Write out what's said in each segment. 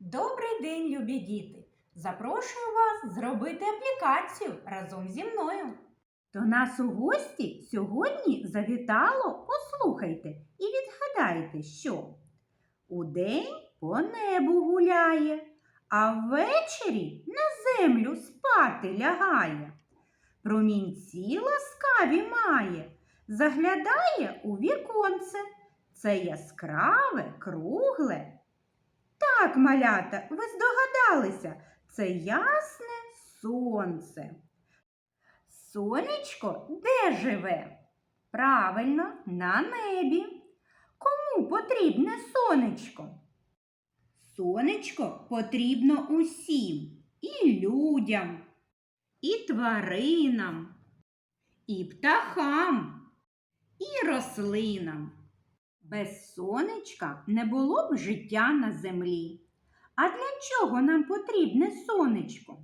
Добрий день, любі діти! Запрошую вас зробити аплікацію разом зі мною. До нас у гості сьогодні завітало, послухайте і відгадайте, що удень по небу гуляє, а ввечері на землю спати лягає. Промінці ласкаві має, заглядає у віконце. Це яскраве, кругле. Так, малята, ви здогадалися, це ясне сонце. Сонечко де живе? Правильно, на небі. Кому потрібне сонечко? Сонечко потрібно усім і людям, і тваринам, і птахам, і рослинам. Без сонечка не було б життя на землі. А для чого нам потрібне сонечко?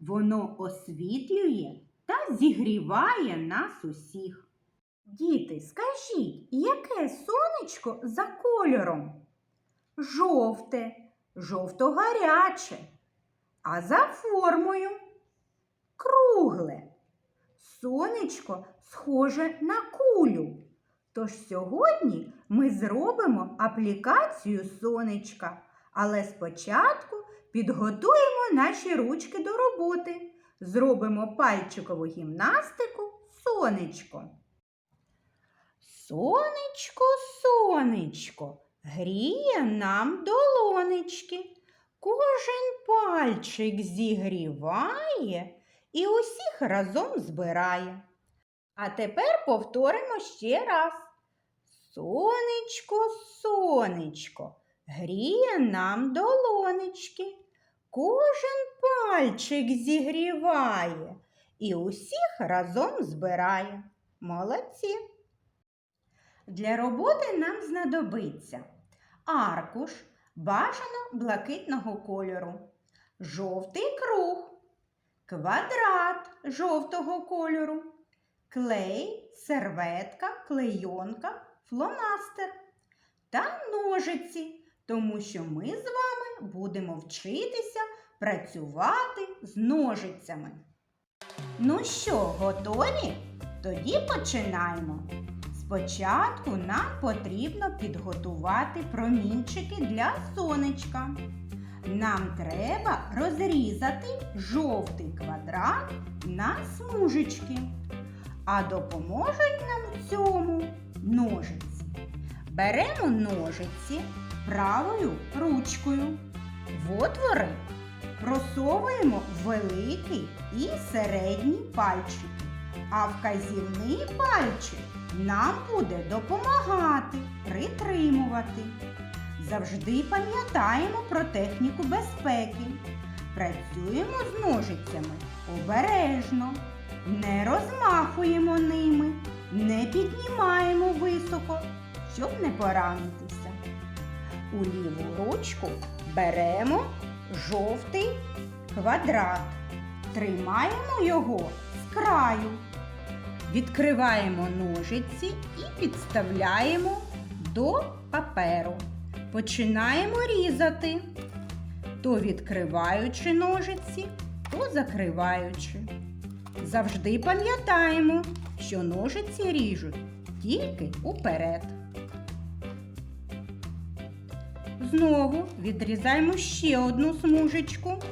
Воно освітлює та зігріває нас усіх. Діти, скажіть, яке сонечко за кольором? Жовте, жовто-гаряче, а за формою кругле. Сонечко схоже на кулю. Тож сьогодні ми зробимо аплікацію сонечка, але спочатку підготуємо наші ручки до роботи. Зробимо пальчикову гімнастику сонечко. Сонечко, сонечко, гріє нам долонечки. Кожен пальчик зігріває і усіх разом збирає. А тепер повторимо ще раз. Сонечко, сонечко, гріє нам долонечки. Кожен пальчик зігріває і усіх разом збирає. Молодці. Для роботи нам знадобиться аркуш бажано блакитного кольору, жовтий круг, квадрат жовтого кольору клей, серветка, клейонка, фломастер та ножиці, тому що ми з вами будемо вчитися працювати з ножицями. Ну що, готові? Тоді починаємо. Спочатку нам потрібно підготувати промінчики для сонечка. Нам треба розрізати жовтий квадрат на смужечки. А допоможуть нам в цьому ножиці. Беремо ножиці правою ручкою. В отвори просовуємо великий і середній пальчики, а вказівний пальчик нам буде допомагати притримувати. Завжди пам'ятаємо про техніку безпеки. Працюємо з ножицями обережно. Не розмахуємо ними, не піднімаємо високо, щоб не поранитися. У ліву ручку беремо жовтий квадрат. Тримаємо його з краю. Відкриваємо ножиці і підставляємо до паперу. Починаємо різати, то відкриваючи ножиці, то закриваючи. Завжди пам'ятаємо, що ножиці ріжуть тільки уперед. Знову відрізаємо ще одну смужечку.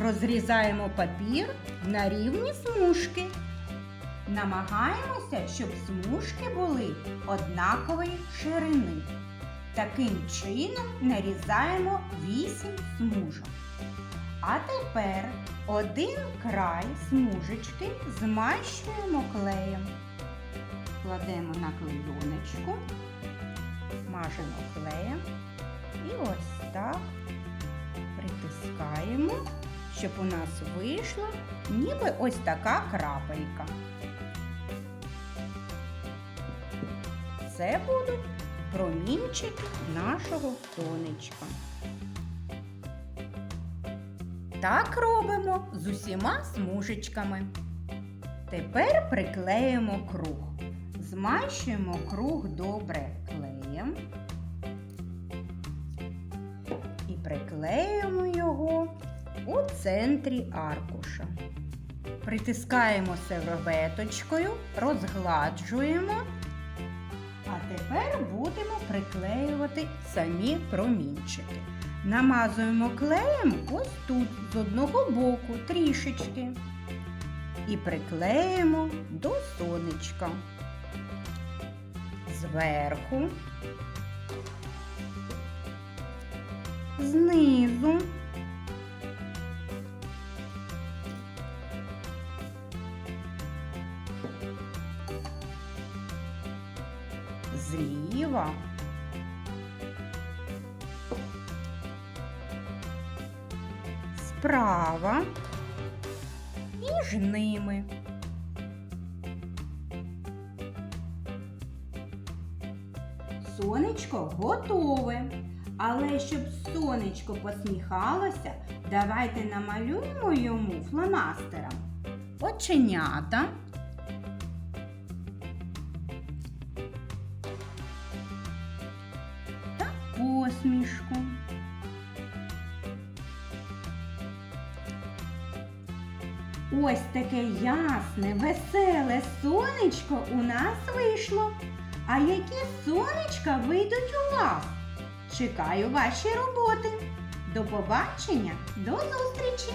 Розрізаємо папір на рівні смужки. Намагаємося, щоб смужки були однакової ширини. Таким чином нарізаємо 8 смужок. А тепер один край смужечки змащуємо клеєм. Кладемо на клейоночку, мажемо клеєм і ось так притискаємо, щоб у нас вийшла ніби ось така крапелька. Це будуть промінчики нашого сонечка. Так робимо з усіма смужечками. Тепер приклеїмо круг. Змащуємо круг добре клеєм. і приклеїмо його у центрі аркуша. Притискаємо серветочкою, розгладжуємо. Тепер будемо приклеювати самі промінчики. Намазуємо клеєм ось тут з одного боку трішечки. І приклеїмо до сонечка. Зверху, знизу. Зліва. Справа. Між ними. Сонечко готове. Але щоб сонечко посміхалося, давайте намалюємо йому фломастером оченята. Посмішку. Ось таке ясне, веселе сонечко у нас вийшло. А які сонечка вийдуть у вас? Чекаю ваші роботи. До побачення, до зустрічі!